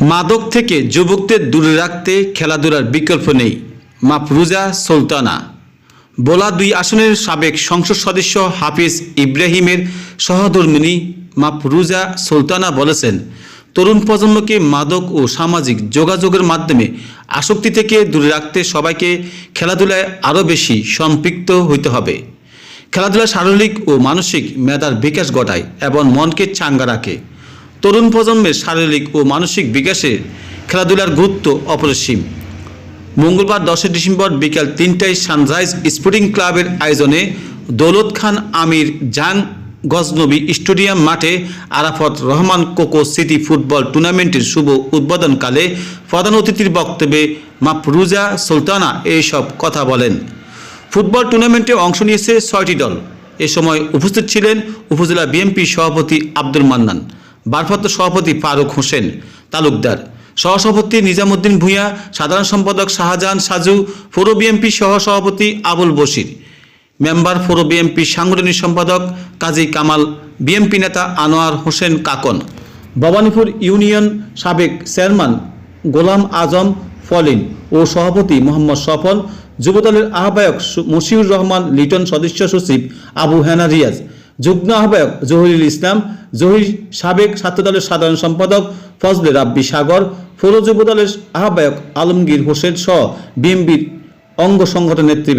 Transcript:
মাদক থেকে যুবকদের দূরে রাখতে খেলাধুলার বিকল্প নেই। মাফরুজা সুলতানা। বোলা দুই আসনের সাবেক সংসদ সদস্য হাফিজ ইব্রাহিমের সহধর্মিনী মাফরুজা সুলতানা বলেছেন, তরুণ প্রজন্মকে মাদক ও সামাজিক যোগাযোগের মাধ্যমে আসক্তি থেকে দূরে রাখতে সবাইকে খেলাধুলায় আরও বেশি সম্পৃক্ত হইতে হবে। খেলাধুলা শারীরিক ও মানসিক মেধার বিকাশ ঘটায় এবং মনকে চাঙ্গা রাখে। তরুণ প্রজন্মের শারীরিক ও মানসিক বিকাশে খেলাধুলার গুরুত্ব অপরিসীম। মঙ্গলবার দশই ডিসেম্বর বিকাল তিনটায় সানরাইজ স্পোর্টিং ক্লাবের আয়োজনে দৌলত খান আমির জাং গজনবী স্টেডিয়াম মাঠে আরাফত রহমান কোকো সিটি ফুটবল টুর্নামেন্টের শুভ উদ্বোধনকালে প্রধান অতিথির বক্তব্যে মাফরুজা সুলতানা এইসব কথা বলেন। ফুটবল টুর্নামেন্টে অংশ নিয়েছে ছয়টি দল। এ সময় উপস্থিত ছিলেন উপজেলা বিএনপি সভাপতি আব্দুল মান্নান। ভারপ্রাপ্ত সভাপতি ফারুক হোসেন তালুকদার। সহসভাপতি নিজামুদ্দিন ভূঁইয়া, সাধারণ সম্পাদক শাহজাহান সাজু, পৌর বিএনপি সহসভাপতি আবুল বশির। মেম্বার পৌর বিএনপি সাংগঠনিক সম্পাদক কাজী কামাল বিএনপি নেতা আনোয়ার হোসেন কাকন। ভবানীপুর ইউনিয়ন সাবেক চেয়ারম্যান গোলাম আজম ফলিন ও সভাপতি মোহাম্মদ সফল, যুবদলের আহ্বায়ক মশিউর রহমান লিটন সদস্য সচিব আবু হেনা রিয়াজ। যুগ্ম আহ্বায়ক জহিরুল ইসলাম জহির সাবেক ছাত্র দলের সাধারণ সম্পাদক ফজলে রাব্বি সাগর ফৌর যুব দলের আহ্বায়ক আলমগীর হোসেন সহ বিএমবির অঙ্গ সংগঠন নেতৃবৃন্দ।